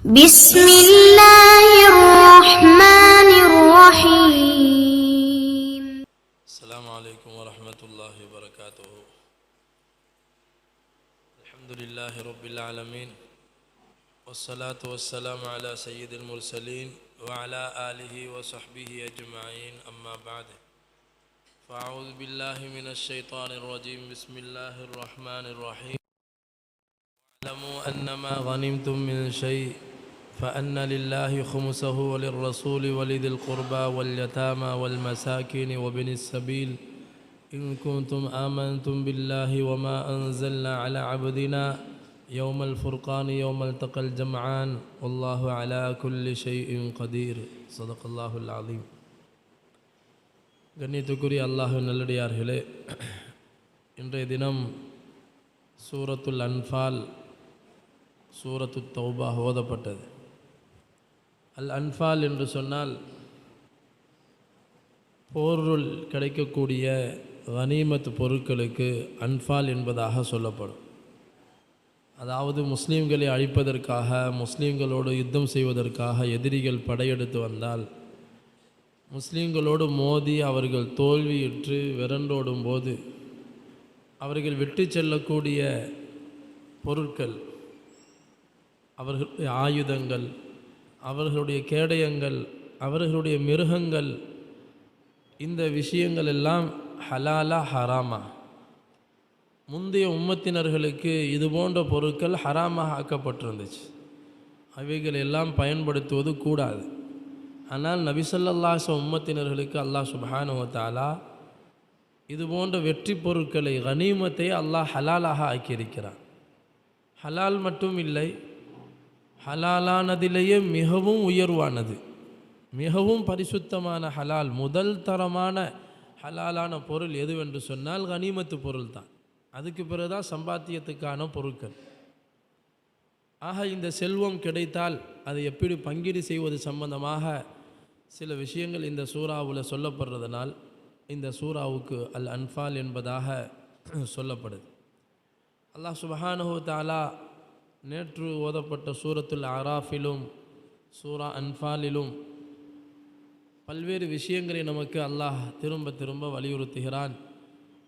بسم الله الرحمن الرحيم. السلام عليكم ورحمة الله وبركاته. الحمد لله رب العالمين والصلاة والسلام على سيد المرسلين وعلى آله وصحبه أجمعين. أما بعد فأعوذ بالله من الشيطان الرجيم. بسم الله الرحمن الرحيم. واعلموا أنما غنمتم من شيء فأن لله خمسه وللرسول ولذي القربى واليتامى والمساكين وابن السبيل إن كنتم آمنتم بالله وما أنزلنا على عبدنا يوم الفرقان يوم التقى الجمعان والله على كل شيء قدير صدق الله العظيم கண்ணியத்துக்குரிய அல்லாஹ் நல்லடியார்களே இன்றைய தினம் சூரத்துல் அன்ஃபால் சூரத்து தௌபா ஓதப்பட்டது அல் அன்ஃபால் என்று சொன்னால் போருள் கிடைக்கக்கூடிய கனிமத் பொருட்களுக்கு அன்ஃபால் என்பதாக சொல்லப்படும். அதாவது முஸ்லீம்களை அழிப்பதற்காக முஸ்லீம்களோடு யுத்தம் செய்வதற்காக எதிரிகள் படையெடுத்து வந்தால் முஸ்லீம்களோடு மோதி அவர்கள் தோல்வியுற்று விரண்டோடும் போது அவர்கள் விட்டு செல்லக்கூடிய பொருட்கள் அவர்களுடைய ஆயுதங்கள் அவர்களுடைய கேடயங்கள் அவர்களுடைய மிருகங்கள் இந்த விஷயங்கள் எல்லாம் ஹலாலா ஹராமா. முந்தைய உம்மத்தினர்களுக்கு இது போன்ற பொருட்கள் ஹராமாக ஆக்கப்பட்டிருந்துச்சு. அவைகள் எல்லாம் பயன்படுத்துவது கூடாது. ஆனால் நபிசல்லாச உம்மத்தினர்களுக்கு அல்லாஹ் சுபானுவத்தாலா இது போன்ற வெற்றி பொருட்களை கனிமத்தை அல்லாஹ் ஹலாலாக ஆக்கியிருக்கிறான். ஹலால் மட்டும் இல்லை ஹலாலானதிலேயே மிகவும் உயர்வானது. மிகவும் பரிசுத்தமான ஹலால் முதல் தரமான ஹலாலான பொருள் எதுவென்று சொன்னால் கனிமத்து பொருள் தான் அதுக்கு பிறகுதான் சம்பாத்தியத்துக்கான பொருட்கள். ஆக இந்த செல்வம் கிடைத்தால் அதை எப்படி பங்கீடு செய்வது சம்பந்தமாக சில விஷயங்கள் இந்த சூறாவில் சொல்லப்படுறதுனால் இந்த சூறாவுக்கு அல் அன்ஃபால் என்பதாக சொல்லப்படுது. அல்லாஹ் சுபஹானஹு தாலா நேற்று ஓதப்பட்ட சூரத்துல் அராஃபிலும் சூரா அன்ஃபாலிலும் பல்வேறு விஷயங்களை நமக்கு அல்லாஹ் திரும்ப திரும்ப வலியுறுத்துகிறான்.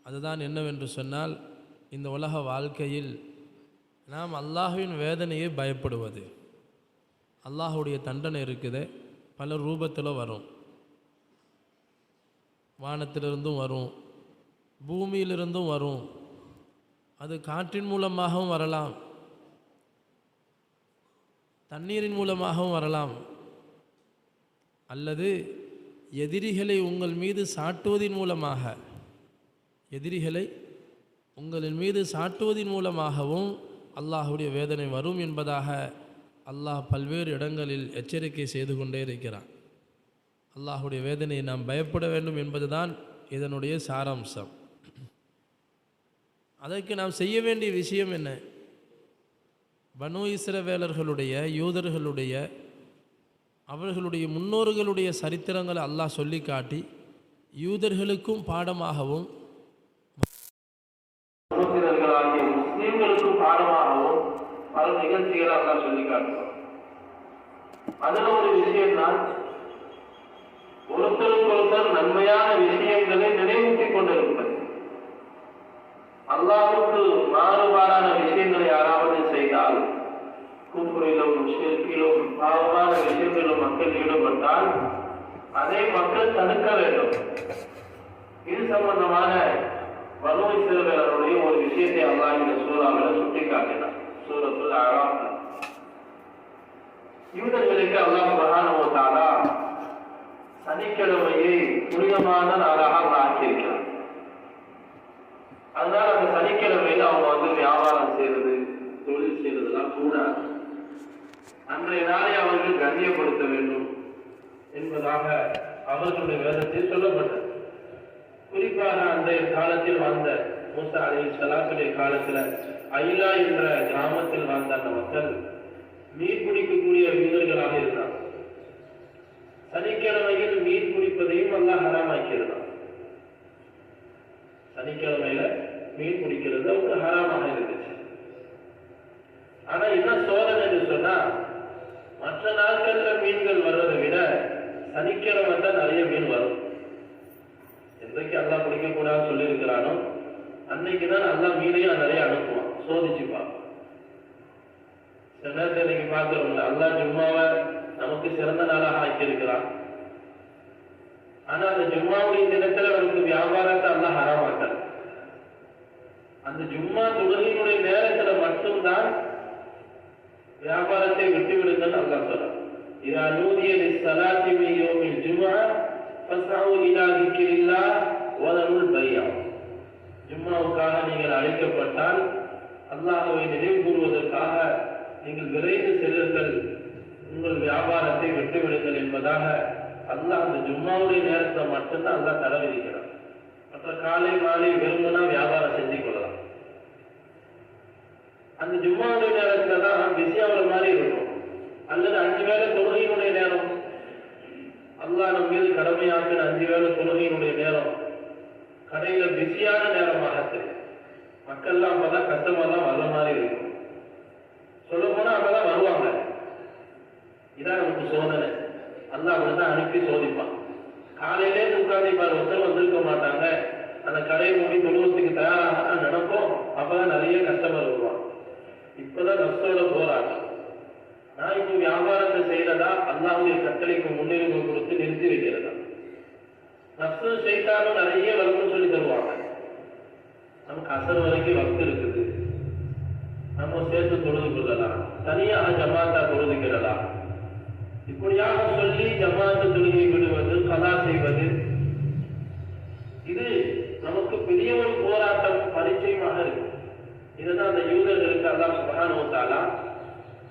அதுதான் என்னவென்று சொன்னால் இந்த உலக வாழ்க்கையில் நாம் அல்லாஹுவின் வேதனையை பயப்படுவது. அல்லாஹுடைய தண்டனை இருக்குது பல ரூபத்தில் வரும். வானத்திலிருந்தும் வரும் பூமியிலிருந்தும் வரும். அது காற்றின் மூலமாகவும் வரலாம். தண்ணீரின் மூலமாகவும் வரலாம். அல்லது எதிரிகளை உங்கள் மீது சாட்டுவதின் மூலமாக எதிரிகளை உங்களின் மீது சாட்டுவதின் மூலமாகவும் அல்லாஹுடைய வேதனை வரும் என்பதாக அல்லாஹ் பல்வேறு இடங்களில் எச்சரிக்கை செய்து கொண்டே இருக்கிறான். அல்லாஹுடைய வேதனையை நாம் பயப்பட வேண்டும் என்பதுதான் இதனுடைய சாராம்சம். அதற்கு நாம் செய்ய வேண்டிய விஷயம் என்ன? பனு இஸ்ரவேலர்களுடைய யூதர்களுடைய அவர்களுடைய முன்னோர்களுடைய சரித்திரங்களை அல்லாஹ் சொல்லி காட்டி யூதர்களுக்கும் பாடமாகவும் முஸ்லீம்களுக்கும் பாடமாகவும் பல நிகழ்ச்சிகளை அல்லாஹ் சொல்லி காட்டுவான் அதில் ஒரு விஷயம் தான் ஒருத்தருக்கு ஒருத்தர் நன்மையான விஷயங்களை நினைவூட்டிக் கொண்டிருப்பது. அல்லாஹுக்கு அதை மக்கள் தடுக்க வேண்டும். இது சம்பந்தமான வலுவை சிறுவர்களுடைய ஒரு விஷயத்தை அல்லாஹ் இந்த சூறாவில் சுட்டி காட்டினார் சூரத்துல் அராஃப்ல யூதர்களுக்கு அல்லாஹ் சுபஹானஹு தஆலா சனிக்கிழமையை புனிதமான நாளாக அல்லாஹ் ஆக்கியிருக்கிறார் அதனால அந்த சனிக்கிழமையில அவங்க வந்து வியாபாரம் செய்யறது தொழில் செய்யறதுலாம் கூடாது அன்றைய நாளை அவர்கள் கண்ணியப்படுத்த வேண்டும். என்பதாக அவர்களுடைய வேதத்தில் சொல்லப்பட்டது. குறிப்பாக அந்த காலத்தில் வாழ்ந்த மூசா அலி சலாத்துடைய காலத்துல ஐலா என்ற கிராமத்தில் வாழ்ந்த அந்த மக்கள் மீன் பிடிக்கக்கூடிய வீரர்களாக இருந்தார் சனிக்கிழமையில் மீன் பிடிப்பதையும் அல்ல ஹராமாக்கியிருந்தான். சனிக்கிழமையில மீன் பிடிக்கிறது அவங்க ஹராமாக இருந்துச்சு. ஆனா என்ன சோதனை என்று சொன்னா மற்ற நாட்கள்ல மீன்கள் வர்றதை விட சனிக்கிழமை தான் நிறைய மீன் வரும். என்றைக்கு அல்லாஹ் பிடிக்கக்கூடாதுன்னு சொல்லியிருக்கிறானோ அன்னைக்கு தான் அல்லாஹ் மீனையும் நிறைய அனுப்புவான். சோதிச்சுப்பான். சில நேரத்தில் இன்னைக்கு பார்க்கிறோம்ல அல்லா ஜும்மாவை நமக்கு சிறந்த நாளாக ஆக்கியிருக்கிறான். ஆனா அந்த ஜும்மாவுடைய தினத்துல நமக்கு வியாபாரத்தை அல்லாஹ் ஹராமாக்கல. அந்த ஜும்மா தொழுகையினுடைய நேரத்துல மட்டும்தான் வியாபாரத்தை விட்டு அல்லா சொல்றான். சொல்றான் இதா நூதிய லிஸ்ஸலாத்தி மின் யௌமில் ஜும்ஆ ஃபஸ்அவு இலா திக்ரில்லாஹ் வதருல் பையா ஜும்மாவுக்காக நீங்கள் அழைக்கப்பட்டால் அல்லாஹ்வை நினைவு கூறுவதற்காக நீங்கள் விரைந்து செல்லுங்கள் உங்கள் வியாபாரத்தை விட்டு விடுங்கள் என்பதாக அல்லாஹ் அந்த ஜும்மாவுடைய நேரத்தை மட்டும்தான் அல்லாஹ் தடை விதிக்கிறான் மற்ற காலை மாலை விரும்பினா வியாபாரம் செஞ்சு கொள்ளலாம் அந்த ஜும்மாவுடைய நேரத்துல தான் பிஸியாகிற மாதிரி இருக்கும் அல்லது அஞ்சு வேலை தொழுகையினுடைய நேரம். அல்லா நம் மீது கடமையாக்கின அஞ்சு வேலை தொழுகையினுடைய நேரம். கடையில பிஸியான நேரமாக மக்கள்லாம் மக்கள்லாம் கஷ்டமா தான் வர்ற மாதிரி இருக்கு சொல்ல போனா அப்பதான் வருவாங்க இதான் நமக்கு சோதனை அல்லாஹ் அப்படிதான் அனுப்பி சோதிப்பான் காலையிலே உட்கார்ந்து ஒருத்தர் வந்திருக்க மாட்டாங்க அந்த கடையை மூடி தொழுவத்துக்கு தயாராக நினைப்போம் அப்பதான் நிறைய கஸ்டமர் வருவான் இப்பதான் நஷ்டோட போராட்டம் நான் இப்போ வியாபாரத்தை செய்யறதா அல்லாவுடைய கட்டளைக்கு முன்னுரிமை கொடுத்து நிறுத்தி வைக்கிறதா நஷ்டு செய்தாலும் நிறைய வகுப்பு சொல்லி தருவாங்க நமக்கு அசர் வரைக்கும் வகுப்பு இருக்குது நம்ம சேர்த்து தொழுது கொள்ளலாம் தனியாக ஜமாத்தா தொழுதுக்கிறலாம் இப்படியாக சொல்லி ஜமாத்து தொழுகை விடுவது கலா செய்வது இது நமக்கு பெரிய ஒரு போராட்டம் பரிச்சயமாக இருக்கு இதுதான் அந்த யூதர்களுக்கு அல்லாஹ் சுபஹானஹு தஆலா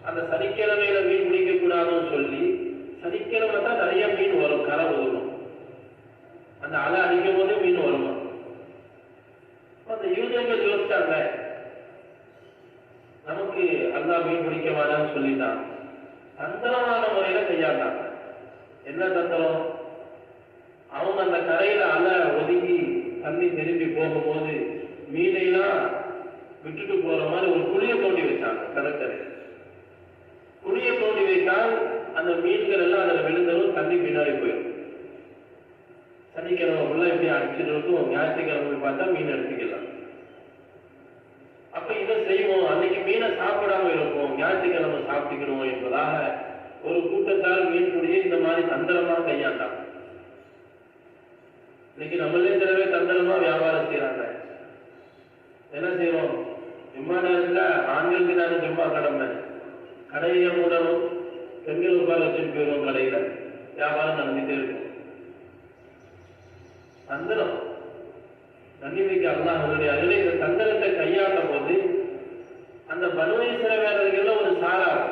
அந்த சனிக்கிழமையில மீன் பிடிக்க கூடாதுன்னு சொல்லி சனிக்கிழமை தான் நிறைய மீன் வரும் கரை வரும். அந்த அலை அடிக்கும் போது மீன் வருமா? அந்த யூதர்கள் யோசிச்சாங்க நமக்கு அல்லா மீன் பிடிக்க வேணாம்னு சொல்லிட்டான். தந்திரமான முறையில கையாண்டாங்க என்ன தந்திரம்? அவங்க அந்த கரையில அலை ஒதுங்கி தண்ணி திரும்பி போகும்போது மீனையெல்லாம் விட்டுட்டு போற மாதிரி ஒரு குழியை தோண்டி வச்சாங்க கடற்கரை குழியை தோண்டி வைத்தால் அந்த மீன்கள் எல்லாம் அதில் விழுந்ததும் தண்ணி பின்னாடி போயிடும். சனிக்கிழமை உள்ள எப்படி அடிச்சுட்டு இருக்கும் ஞாயிற்றுக்கிழமை போய் பார்த்தா மீன் எடுத்துக்கலாம். அப்ப இதை செய்வோம். அன்னைக்கு மீனை சாப்பிடாம இருப்போம். ஞாயிற்றுக்கிழமை சாப்பிட்டுக்கணும் என்பதாக ஒரு கூட்டத்தார் மீன் பிடியை இந்த மாதிரி தந்திரமா கையாண்டாங்க. இன்னைக்கு நம்மளே சில பேர் தந்திரமா வியாபாரம் செய்யறாங்க என்ன செய்வோம்? ஜும்மா நேரத்தில் ஆண்களுக்கு தானே ஜும்மா கடமை. கடையை மூடணும் பெண்கள் உட்கார வச்சுட்டு போயிடுவோம் கடையில வியாபாரம் நடந்துட்டே இருக்கும். தந்திரம். நன்னிமைக்கு அல்லாஹ் அவருடைய அருளை இந்த தந்திரத்தை கையாண்ட போது அந்த பனுவை சிறவேறதுல ஒரு சாரா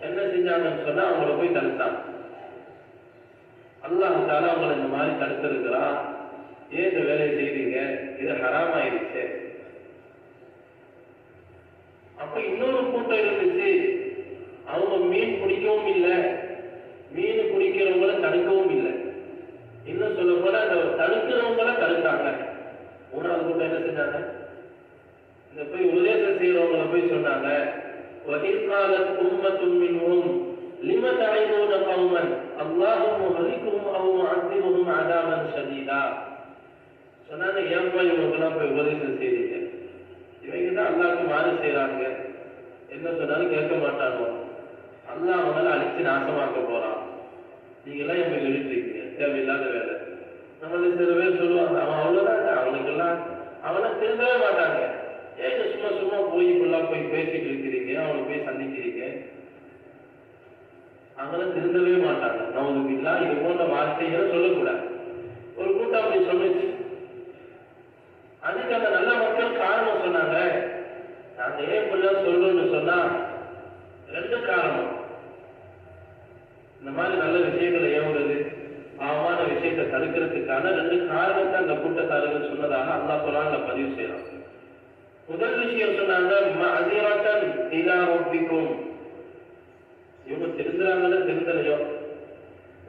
என்ன செஞ்சாங்கன்னு சொன்னா அவங்கள போய் தடுத்தான். அல்லாஹ் தாலா அவங்களை இந்த மாதிரி தடுத்திருக்கிறான். ஏன் இந்த வேலையை செய்றீங்க? இது ஹராமாயிருச்சு. அப்ப இன்னொரு கூட்டம் இருந்துச்சு. அவங்க மீன் பிடிக்கவும் இல்லை. போன்ற வார்த்தைகளை சொல்லக்கூடாது. ஒரு கூட்டம் அப்படி சொல்லுச்சு அதுக்கு அந்த நல்ல மக்கள் காரணம் சொன்னாங்க. நாங்க ஏன் இப்படிலாம் சொல்றோம்னு சொன்னா ரெண்டு காரணம். இந்த மாதிரி நல்ல விஷயங்களை ஏவுறது பாவமான விஷயத்தை தடுக்கிறதுக்கான ரெண்டு காரணத்தை அந்த கூட்டத்தாரர்கள் சொன்னதாக அல்லா சொல்லாங்க பதிவு செய்யலாம் முதல் விஷயம் சொன்னாங்க மதிரத்தன் இலா ரப்பிக்கும். இவங்க தெரிஞ்சுறாங்கன்னு தெரிஞ்சலையோ?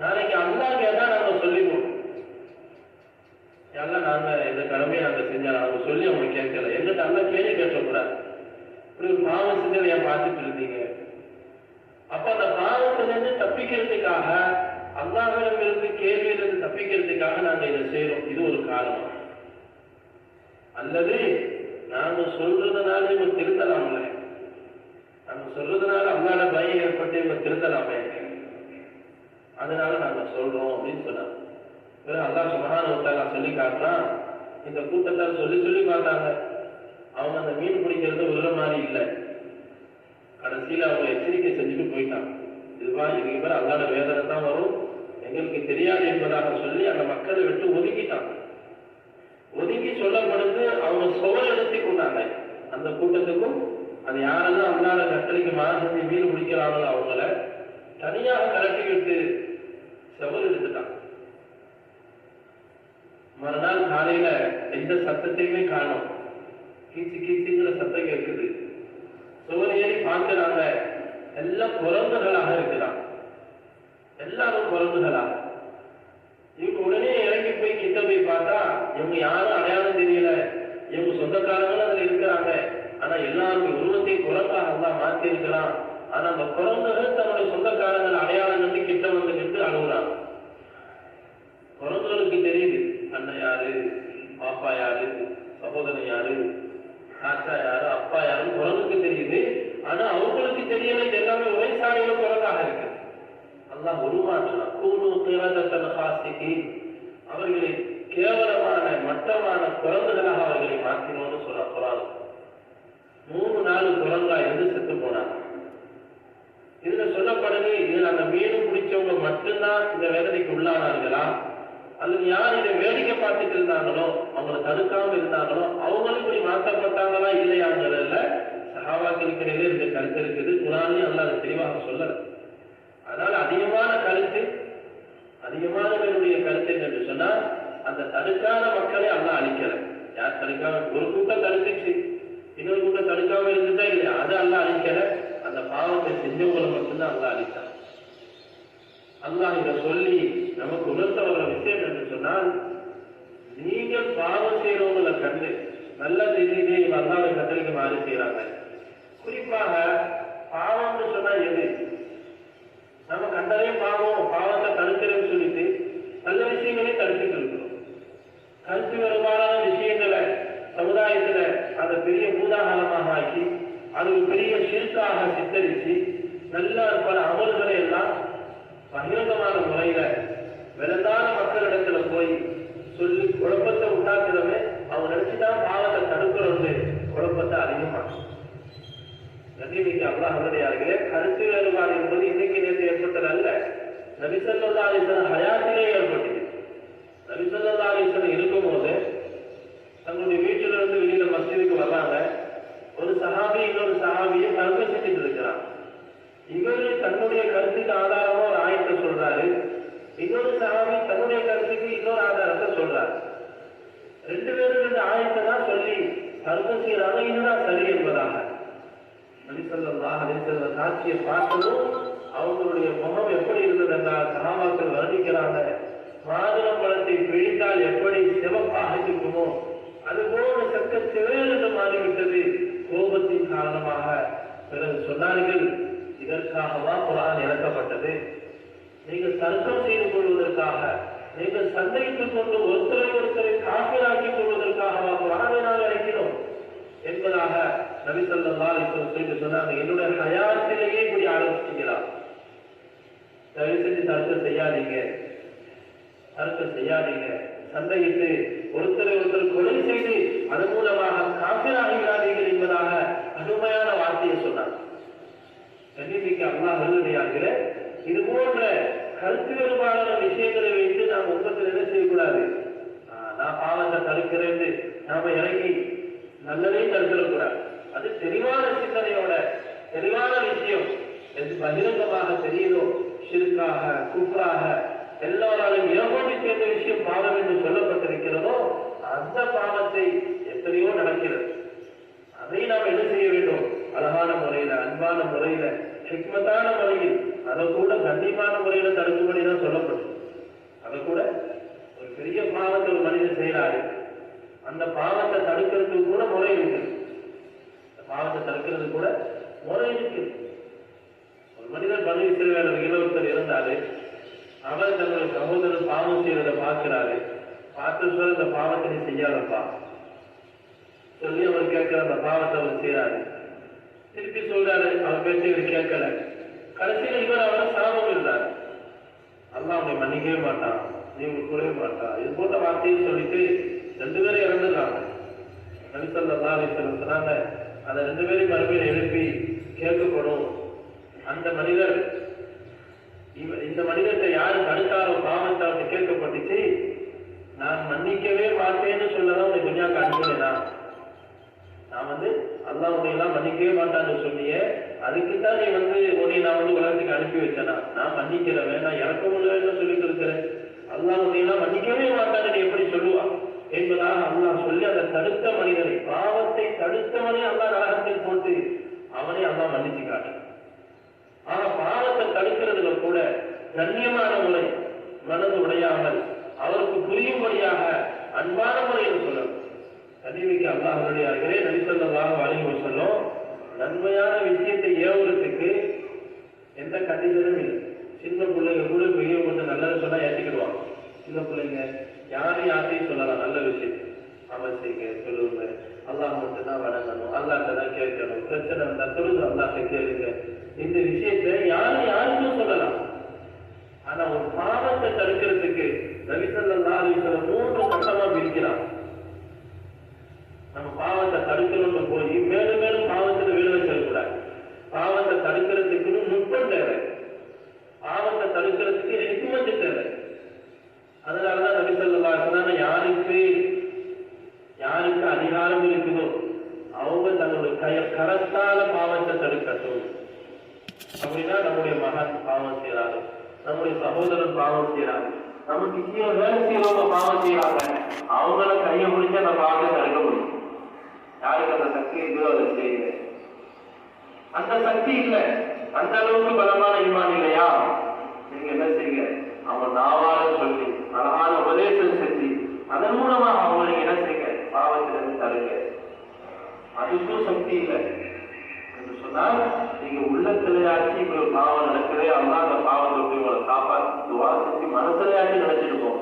நாளைக்கு அல்லாஹ் கேட்டா நாங்க சொல்லிடுவோம் எல்லாம் நாங்க இந்த கடமையை நாங்க செஞ்சா அவங்க சொல்லி அவங்க கேட்கல. எங்கிட்ட அல்ல கேள்வி கேட்கக்கூடாது. இப்படி ஒரு பாவ செஞ்சதை ஏன் பார்த்துட்டு இருந்தீங்க. அப்ப அந்த பாவத்தை தப்பிக்கிறதுக்காக அல்லாஹிடமிருந்து கேள்வியிலிருந்து தப்பிக்கிறதுக்காக நாங்க இதை செய்யறோம் இது ஒரு காரணம். அல்லது நாங்க சொல்றதுனால இவங்க திருத்தலாம்ல. நாங்க சொல்றதுனால அல்லாட பயம் ஏற்பட்டு இவங்க திருத்தலாமே. அதனால நாங்க சொல்றோம் அப்படின்னு சொன்னாங்க. பிறகு அல்லாஹ் சுபஹானஹு சொல்லி காட்டினா இந்த கூட்டத்தை சொல்லி சொல்லி பார்த்தாங்க அவங்க அந்த மீன் பிடிக்கிறது விடுற மாதிரி இல்லை. கடைசியில் அவங்க எச்சரிக்கை செஞ்சுட்டு போயிட்டாங்க. இதுவா இதுக்கு பேர் அல்லாத வேதனை தான் வரும். எங்களுக்கு தெரியாது என்பதாக சொல்லி அந்த மக்களை விட்டு ஒதுக்கிட்டாங்க. ஒதுக்கி சொல்லப்படுது அவங்க சுவர் எடுத்து கொண்டாங்க. அந்த கூட்டத்துக்கும் அது யாரெல்லாம் அல்லாத கட்டளைக்கு மாறி மீன் பிடிக்கிறாங்களோ அவங்கள தனியாக கலட்டி விட்டு செவல் எடுத்துட்டான் மறுநாள் காலையில எந்த சத்தத்தையுமே காணும். கீச்சு கீச்சுங்கிற சத்தம் கேட்குது. சுவர் ஏறி பார்க்கிறாங்க எல்லாம் குரங்குகளாக இருக்கிறான். எல்லாரும் குரங்குகளாக இவங்க உடனே இறங்கி போய் கிட்ட போய் பார்த்தா இவங்க யாரும் அடையாளம் தெரியல. இவங்க சொந்தக்காரங்களும் அதுல இருக்கிறாங்க. ஆனா எல்லாருமே உருவத்தை குரங்காக தான் மாத்தி இருக்கலாம் ஆனா அந்த குரங்குகள் தன்னுடைய சொந்தக்காரங்கள் அடையாளம் கண்டு கிட்ட வந்து குரங்குகளுக்கு தெரியுது. அண்ணன் யாரு? பாப்பா யாரு? சகோதரன் யாரு? தாத்தா யாரு? அப்பா யாருன்னு குரங்குக்கு தெரியுது. ஆனா அவங்களுக்கு தெரியல. இது எல்லாமே ஒரே சாலையில குரங்காக இருக்கு. அல்லாஹ் உருமாற்றலாம் கூணு அவர்களை கேவலமான மட்டமான குரங்குகளாக அவர்களை மாற்றினோம்னு சொல்ற குரான். மூணு நாலு குரங்கா இருந்து செத்து போனாங்க. இதுல சொல்லப்படுது இதுல அந்த மீன் பிடிச்சவங்க மட்டும்தான் இந்த வேதனைக்கு உள்ளானார்களா? அல்லது யார் இதை வேடிக்கை பார்த்துட்டு இருந்தாங்களோ அவங்களை தடுக்காம இருந்தாங்களோ அவங்களும் இப்படி மாற்றப்பட்டாங்களா இல்லையாங்கிறதுல சகாபாக்களுக்கு இடையில இந்த கருத்து இருக்குது. குரானே அல்லாத தெளிவாக சொல்லல. அதனால அதிகமான கருத்து அதிகமானவருடைய கருத்து என்று சொன்னா அந்த தடுக்காத மக்களை அல்ல அழிக்கல. யார் தடுக்காம? ஒரு கூட்டம் தடுத்துச்சு. இன்னொரு கூட்டம் தடுக்காம இருந்துட்டா இல்லையா? அதை அல்ல அழிக்கல. அந்த பாவத்தை செஞ்சவங்களை மட்டும்தான் அல்ல அழித்தான் அல்லாஹ் இதை சொல்லி நமக்கு உணர்த்த வர விஷயம் என்று சொன்னால் நீங்கள் பாவம் செய்யறவங்களை கண்டு நல்ல செய்தியை அல்லாவை கட்டளைக்கு மாறி செய்யறாங்க குறிப்பாக பாவம்னு சொன்னா எது? நம்ம கண்டதே பாவம் பாவத்தை தடுக்கிறேன்னு சொல்லிட்டு நல்ல விஷயங்களையும் தடுத்துட்டு இருக்கிறோம். கருத்து வேறுபாடான விஷயங்களை சமுதாயத்துல அதை பெரிய பூதாகாரமாக ஆக்கி அது ஒரு பெரிய சிறுக்காக சித்தரிச்சு நல்ல பல அமல்களை எல்லாம் பகிரங்கமான முறையில விளந்தான மக்களிடத்துல போய் சொல்லி குழப்பத்தை உண்டாக்குறவன் அவங்க நினைச்சுதான் பாவத்தை தடுக்கிறது குழப்பத்தை அதிகமாக்கும் கண்ணியமிக்க அல்லாஹர்களே கருத்து வேறுபாடு என்பது இன்னைக்கு நேற்று ஏற்பட்டது அல்ல நபிசல்லா ஹயாத்திலே ஏற்பட்டது. நபிசல்லா இருக்கும் இருக்கும்போது தங்களுடைய வீட்டிலிருந்து வெளியில மஸ்ஜிதுக்கு வர்றாங்க ஒரு சஹாபி இன்னொரு சஹாபியை கருத்து செஞ்சுட்டு இருக்கிறான் இவரு தன்னுடைய கருத்துக்கு ஆதாரமா ஒரு ஆயத்தை சொல்றாரு இன்னொரு சஹாபி தன்னுடைய கருத்துக்கு இன்னொரு ஆதாரத்தை சொல்றாரு ரெண்டு பேரும் ரெண்டு ஆயத்தை தான் சொல்லி கருத்து செய்யறாங்க இதுதான் சரி என்பதாக நபிசல்லாஹ் அலிசல்ல காட்சியை பார்த்ததும் அவங்களுடைய முகம் எப்படி இருந்தது என்றால் சகாபாக்கள் வர்ணிக்கிறாங்க மாதுளம் பழத்தை பிழிந்தால் எப்படி சிவப்பாக இருக்குமோ அதுபோல சக்க சிவேல் என்று மாறிவிட்டது கோபத்தின் காரணமாக பிறகு சொன்னார்கள் இதற்காகவா குரான் இறக்கப்பட்டது நீங்கள் தர்க்கம் செய்து கொள்வதற்காக நீங்கள் சந்தேகித்துக் கொண்டு ஒருத்தரை ஒருத்தரை காப்பிராக்கிக் கொள்வதற்காகவா குரானை நாம் இறக்கிறோம் என்பதாக நபி சொல்லா சொல்லி சொன்னாங்க என்னுடைய ஹயாத்திலேயே இப்படி ஆரம்பிச்சீங்களா தயவு செஞ்சு தர்க்கம் செய்யாதீங்க. தர்க்கம் செய்யாதீங்க. சந்தையிட்டு ஒருத்தரை ஒருத்தர் கொலை செய்து அதன் மூலமாக காப்பிராகிறாதீர்கள் என்பதாக அருமையான வார்த்தையை சொன்னார். கண்டிப்பாக அம்மா நல்லடியார்களே இது போன்ற கருத்து வேறுபாடான விஷயங்களை வைத்து நாம் உங்கத்தில் என்ன செய்யக்கூடாது? ஆஹ், நான் பாவத்தை தடுக்கிறேன் நாம இறங்கி நல்லதையும் தடுத்துடக்கூடாது. அது தெளிவான சிந்தனையோட தெளிவான விஷயம் எது பகிரங்கமாக தெரியுதோ? சிறுக்காக குப்ராக எல்லோராலும் இரவோடு சேர்ந்த விஷயம் பாவம் என்று சொல்லப்பட்டிருக்கிறதோ அந்த பாவத்தை எத்தனையோ நடக்கிறது. அதை நாம் என்ன செய்ய வேண்டும்? அழகான முறையில அன்பான முறையில ஹிக்மத்தான முறையில் அதை கூட கண்டிப்பான முறையில தடுக்கும்படி தான் சொல்லப்படும் அதை கூட ஒரு பெரிய பாவத்தை ஒரு மனிதன் செய்யறாரு அந்த பாவத்தை தடுக்கிறதுக்கு கூட முறை இருக்குது. பாவத்தை தடுக்கிறது கூட முறை இருக்கு ஒரு மனிதன் பதவி செல்வாளர் இளவரசர் இருந்தாரு. அவர் தங்கள் சகோதரர் பாவம் செய்வதை பார்க்கிறாரு. பார்த்து சொல்ல இந்த பாவத்தை நீ செய்யாதப்பா. சொல்லி அவர் கேட்கிற அந்த பாவத்தை அவர் செய்யறாரு திருப்பி சொல்றாரு அவர் பேச்சு இவர் கேட்கல. கடைசியில் இவர் அவர் சாபம் இருந்தார் அல்லாஹ் அவனை மன்னிக்கவே மாட்டான் நீ உட்கொள்ளவே மாட்டான் இது போன்ற வார்த்தையை சொல்லிட்டு ரெண்டு பேரும் இறந்துடுறாங்க. நபிசல்லா அலிஸ்வரம் சொன்னாங்க அதை ரெண்டு பேரும் மறுபடியும் எழுப்பி கேட்கப்படும். அந்த மனிதர் இவ- இந்த மனிதத்தை யார் தடுத்தாரோ பாவத்தை அவருக்கு கேட்கப்பட்டுச்சு. நான் மன்னிக்கவே மாட்டேன்னு சொல்லதான் உன்னை துணியாக்கு அனுப்புனேனா? நான் வந்து அல்லா உன்னை எல்லாம் மன்னிக்கவே மாட்டான்னு சொல்லியே அதுக்குத்தான் நீ வந்து உன்னை நான் வந்து உலகத்துக்கு அனுப்பி வச்சேனா? நான் மன்னிக்கிறவன் நான் இறக்க முடியலன்னு சொல்லிட்டு இருக்கிறேன். அல்லா உன்னை எல்லாம் மன்னிக்கவே மாட்டான்னு நீ எப்படி சொல்லுவா? என்பதாக அல்லாஹ் சொல்லி அந்த தடுத்த மனிதனை பாவத்தை தடுத்தவனே அல்லாஹ் நரகத்தில் போட்டு அவனை அல்லாஹ் மன்னிச்சு ஆனா பாவத்தை தடுக்கிறதுல கூட கண்ணியமான முறை மனது உடையாமல் அவருக்கு புரியும்படியாக அன்பான முறையில் சொல்லணும். கதிவிக்கு அல்லாஹருடைய அகரே நடித்ததாக வழங்கி சொல்லும் நன்மையான விஷயத்தை ஏவுறதுக்கு எந்த கண்டிஷனும் இல்லை. சின்ன பிள்ளைங்க கூட பெரிய கொஞ்சம் நல்லது சொன்னா ஏற்றிக்கிடுவாங்க சின்ன பிள்ளைங்க யார் யாரையும் சொல்லலாம் நல்ல விஷயம். அமைச்சிங்க சொல்லுங்க அல்லாஹ் மட்டும் தான் வணங்கணும் அல்லாட்ட தான் கேட்கணும். பிரச்சனை இருந்தா சொல்லுங்க. அல்லாஹ்ட்ட கேளுங்க. இந்த விஷயத்தை யாரும் யாருக்கும் சொல்லலாம். ஆனா ஒரு பாவத்தை தடுக்கிறதுக்கு ரவிசல்லா மூன்று கட்டமா பிரிக்கிறான். நம்ம பாவத்தை தடுக்கணும்னு போய் மேலும் மேலும் பாவத்துல விழ வச்சிடக்கூடாது பாவத்தை தடுக்கிறதுக்குன்னு நுட்பம் தேவை பாவத்தை தடுக்கிறதுக்கு ஹிக்மத்து தேவை அதனாலதான் நபி ஸல்லல்லாஹு அலைஹி வஸல்லம் யாருக்கு யாருக்கு அதிகாரம் இருக்குதோ அவங்க தன்னுடைய கய கரத்தால பாவத்தை தடுக்கட்டும் அப்படின்னா நம்முடைய மகன் பாவம் செய்யறாரு நம்முடைய சகோதரன் பாவம் செய்யறாங்க நமக்கு கீழே வேலை செய்யறவங்க பாவம் செய்யறாங்க அவங்கள கையை பிடிச்சா நம்ம பாவத்தை தடுக்க முடியும். யாருக்கு அந்த சக்தி இருக்குதோ அதை செய்யுங்க. அந்த சக்தி இல்லை. அந்த அளவுக்கு பலமான ஈமான் இல்லையா? நீங்க என்ன செய்யுங்க? அவங்க நாவால சொல்லி அழகான உபதேசம் செஞ்சு அதன் மூலமாக அவங்க நீங்க என்ன செய்யுங்க? பாவத்திலிருந்து தடுங்க. அதுக்கும் சக்தி இல்லை. சொன்னால் நீங்க உள்ளத்திலேயாச்சும் இப்படி பாவம் நடக்குதே அம்மா அந்த பாவத்தை போய் உங்களை காப்பாற்றி வாசிச்சு மனசுலையாச்சும் நினைச்சிருக்கோம்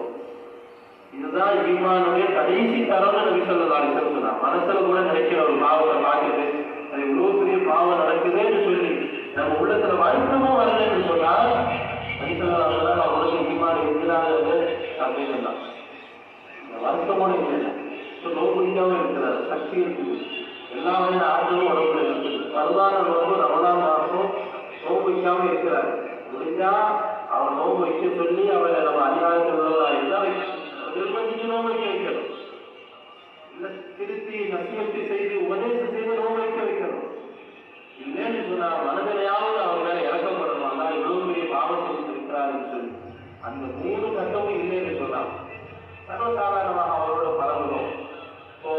இதுதான் ஈமானுடைய கடைசி தரம்னு நபி சொல்லலாம் அலிசன் மனசுல கூட நினைக்கிற ஒரு பாவத்தை பார்க்குது அது இவ்வளவு பெரிய பாவம் நடக்குதுன்னு சொல்லி நம்ம உள்ளத்துல வருத்தமும் வரலன்னு சொன்னால் நபி சொல்லலாம் சொன்னா ஈமான் இருக்கிறாங்க அப்படின்னு தான் இந்த வருத்தமோட இல்லை. இருக்கிறார் சக்தி இருக்குது. எல்லா வகையான ஆற்றலும் உடம்புல இருக்குது பரவான நோம்பு ரமதான் மாசம் நோம்பு வைக்காம இருக்கிறார். முடிஞ்சா அவர் நோம்பு வைக்க சொல்லி அவரை நம்ம அதிகாரத்தில் உள்ளதா இருந்தா நிர்பந்திச்சு நோம்பு வைக்க வைக்கணும். திருத்தி நசியத்தை செய்து உபதேசம் செய்து நோம்பு வைக்க வைக்கணும். இல்லைன்னு சொன்னா மனதிலையாவது அவர் மேல இறக்கப்படணும் ஆனா இவ்வளவு பெரிய பாவம் செஞ்சிருக்கிறாருன்னு சொல்லி. அந்த மூணு கட்டமும் இல்லைன்னு சொன்னா சர்வசாதாரணமாக அவரோட பரவணும் இப்போ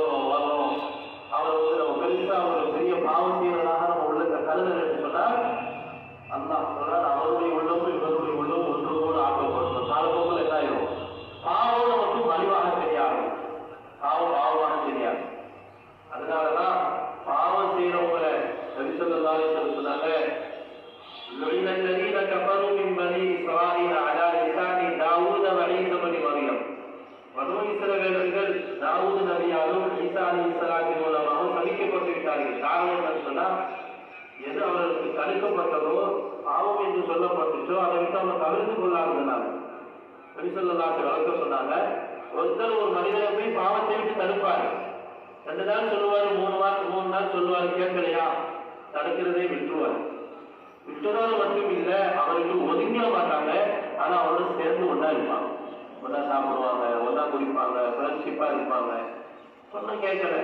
ஃப்ரெண்ட்ஷிப்பா இருப்பாங்க சொன்ன கேட்கல.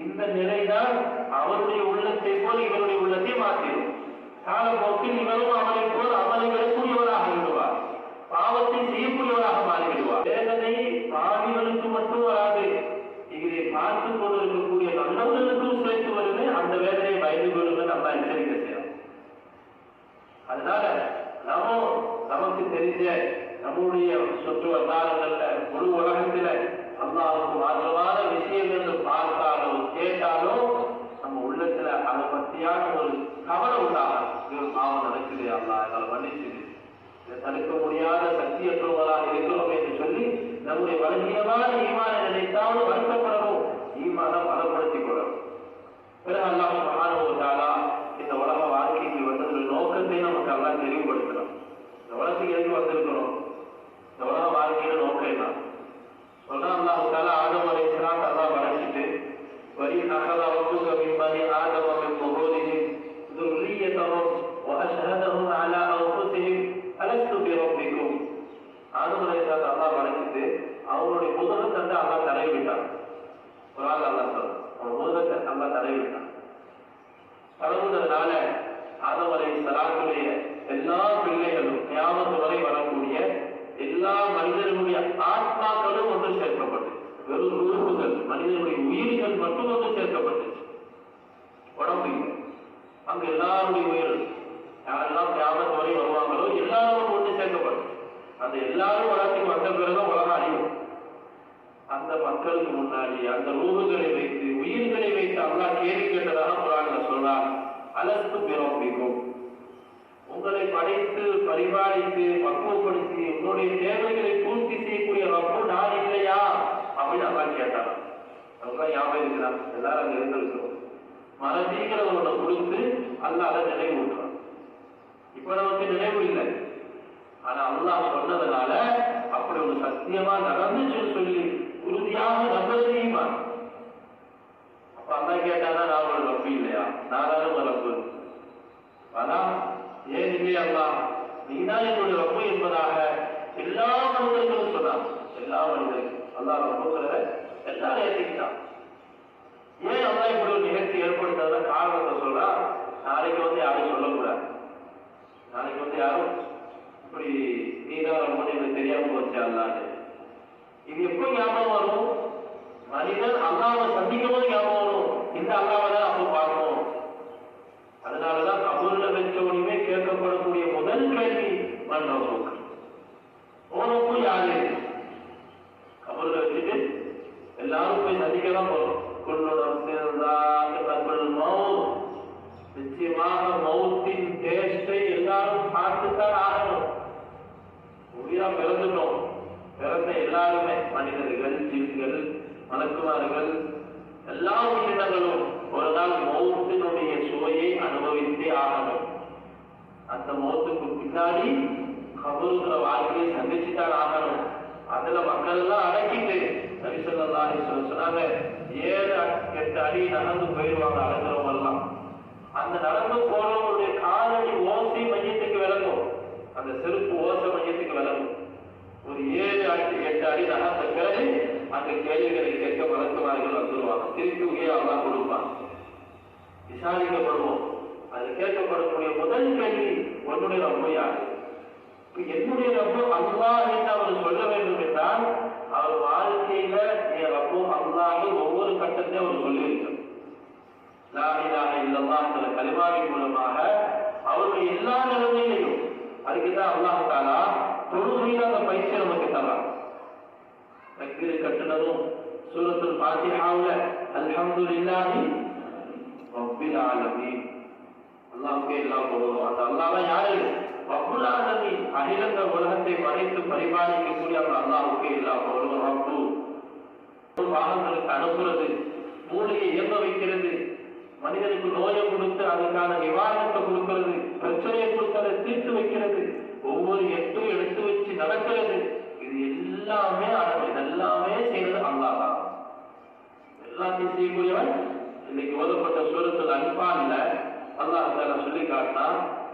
இந்த நிலைதான் அவருடைய உள்ளத்தை போல் இவருடைய உள்ளத்தை மாற்றிடும். காலப்போக்கில் இவரும் அவரை போல் அமல்களுக்குரியவராக விடுவார் பாவத்தை செய்யக்கூடியவராக மாறிவிடுவார். வேதனை பாவிகளுக்கு மட்டும் வராது. இதை பார்த்து கொண்டிருக்கக்கூடிய நல்லவர்களுக்கும் சேர்த்து வருது அந்த வேதனையை பயந்து கொள்ளுங்கள். நம்ம எச்சரிக்கை செய்யணும் அதனால நம்ம நமக்கு தெரிஞ்ச நம்முடைய சொத்து வட்டாரங்கள்ல முழு உலகத்துல அல்லாவுக்கு மாற்றமான விஷயம் என்று பார்த்தாலும் கேட்டாலும் நம்ம உள்ளத்துல அதை பற்றியான ஒரு கவலை உண்டாகும். இது ஒரு பாவம் நடக்குது அல்லா எங்களை மன்னிச்சுது. இதை தடுக்க முடியாத சக்தியற்றவர்களாக இருக்கிறோம் என்று சொல்லி நம்முடைய வலிமையமான அங்க எல்லாருடைய உயிரும் யாரெல்லாம் கிராமத்து வரை வருவாங்களோ எல்லாரும் ஒன்று சேர்க்கப்படும். அந்த எல்லாரும் வளர்ச்சிக்கு வந்த பிறகு உலகம் அழியும் அந்த மக்களுக்கு முன்னாடி அந்த ரூபுகளை வைத்து உயிர்களை வைத்து அல்லாஹ் கேள்வி கேட்டதாக குரான்ல சொல்றார் அலஸ்து பிறப்பிக்கும் உங்களை படைத்து பரிபாலித்து பக்குவப்படுத்தி உங்களுடைய தேவைகளை பூர்த்தி செய்யக்கூடிய ரப்பு நான் இல்லையா? அப்படின்னு அல்லாஹ் கேட்டார் அவங்க ஞாபகம் இருக்கிறான் எல்லாரும் அங்க இருந்திருக்கிறோம் மனதீங்கிற ஒன்று கொடுத்து அல்லாஹ் அதை நினைவூட்டுறான் இப்ப நமக்கு நினைவு இல்லை. ஆனா அல்லாஹ் சொன்னதுனால அப்படி ஒரு சத்தியமா நடந்துச்சுன்னு சொல்லி உறுதியாக நம்ப செய்யுமா அப்ப அண்ணா கேட்டானா நான் ஒரு ரப்பு இல்லையா? நானும் ஒரு ரப்பு. ஆனா ஏன் இல்லையா அல்லாஹ் நீதான் என்னுடைய ரப்பு என்பதாக எல்லா மனிதர்களும் சொன்னான் எல்லா மனிதர்களும். அல்லா ரப்புங்கிறத எல்லாரும் ஏற்றிக்கிட்டான் ஏன் அல்லா இப்படி ஒரு நிகழ்ச்சி ஏற்படுத்தாத காரணத்தை சொல்றான் நாளைக்கு வந்து யாரும் சொல்லக்கூடாது. நாளைக்கு வந்து யாரும் இப்படி நீதான் ரொம்ப எனக்கு தெரியாம போச்சு அல்லாண்டு இது எப்போ ஞாபகம் வரும்? மனிதன் அல்லாவை சந்திக்கும் போது ஞாபகம் வரும். இந்த அல்லாவை தான் அப்போ பார்க்கணும். அதனாலதான் கபூர்ல வச்சவனையுமே கேட்கப்படக்கூடிய முதல் கேள்வி மண் ரசூக். யாரு? கபூர்ல வச்சுட்டு எல்லாரும் போய் சந்திக்க தான் போறோம் கொள்ளுடன் சேர்ந்தால் மவுத் நிச்சயமாக மௌத்தின் டேஸ்டை எல்லாரும் பார்த்துத்தான் ஆகணும். உயிரா பிறந்துட்டோம். பிறந்த எல்லாருமே மனிதர்கள் ஜீவிகள் மலக்குமார்கள் எல்லா உயிரினங்களும் ஒரு நாள் மௌத்தினுடைய சுவையை அனுபவித்தே ஆகணும். அந்த மௌத்துக்கு பின்னாடி கபருங்கிற வாழ்க்கையை சந்திச்சுதான் ஆகணும். அதுல மக்கள் எல்லாம் அடக்கிட்டு சொல்ல சொன்னாங்க ஏழு எட்டு அடி நகர்ந்து போயிடுவாங்க அடங்குறவங்க எல்லாம் அந்த நடந்து போறவங்களுடைய காலடி ஓசை மையத்துக்கு விளங்கும். அந்த செருப்பு ஓசை மையத்துக்கு விளங்கும். ஒரு ஏழு அடி எட்டு அடி நகர்ந்த பிறகு அந்த கேள்விகளை கேட்க மறந்துவார்கள் வந்துருவாங்க. திருப்பி உயிரை அல்லாஹ் கொடுப்பான் விசாரிக்கப்படுவோம். அது கேட்கப்படக்கூடிய முதல் கேள்வி உன்னுடைய ரொம்ப யாரு? என்னுடைய ரப்பு அல்லா என்று அவர் சொல்ல வேண்டும் என்றால் அவர் வாழ்க்கையில என் ரப்பு அல்லாஹ் ஒவ்வொரு கட்டத்தையும் அவர் சொல்லியிருக்கிறார் லா இலாஹ என்ற கலிமாவின் மூலமாக அவருடைய எல்லா நிலைமையிலையும் அதுக்குதான் அல்லாஹ் தாலா தொழுகையில அந்த பயிற்சி நமக்கு தரான் தக்பீர் கட்டுனதும் சூரத்துல் ஃபாத்திஹாவுல அல்ஹம்துலில்லாஹி ரப்பில் ஆலமி அல்லாவுக்கே எல்லாம் போதும் அந்த அல்லாஹ் யாரு? ரப்புல் ஆலமி அகிலந்த உலகத்தை படைத்து பரிபாலிக்கக்கூடிய அந்த அல்லாவுக்கே எல்லாம் போதும் ரப்பு. வாகனங்களுக்கு அனுப்புறது மூளையை இயங்க வைக்கிறது மனிதனுக்கு நோயை கொடுத்து அதுக்கான நிவாரணத்தை கொடுக்கிறது பிரச்சனையை கொடுத்து அதை தீர்த்து வைக்கிறது. ஒவ்வொரு எட்டும் எடுத்து வச்சு நடக்கிறது. இது எல்லாமே அடங்கும் இது எல்லாமே செய்யறது அல்லாஹ் தான். எல்லாத்தையும் செய்யக்கூடியவன் இன்னைக்கு ஓதப்பட்ட சூரத்தில் அன்பான்ல அல்லாஹ் தாலா சொல்லி காட்டினா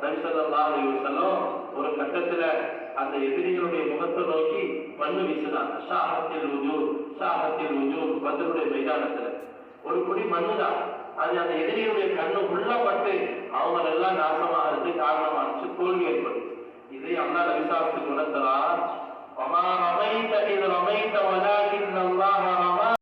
ரவிசல்லாம் அலைஹி ஒரு கட்டத்துல அந்த எதிரிகளுடைய முகத்தை நோக்கி மண்ணு வீசினான் ஷாஹத்தில் உஜூர் ஷாஹத்தில் உஜூர் பதிலுடைய மைதானத்துல. ஒரு குடி மண்ணு தான் அது அந்த எதிரியுடைய கண்ணு உள்ள பட்டு அவங்க எல்லாம் நாசமா இருந்து தோல்வி ஏற்படும் இதை அண்ணா ரவிசாஸ்து குணத்தலா ரமைத்த இது ரமைத்த வலாகின் அல்லாஹ்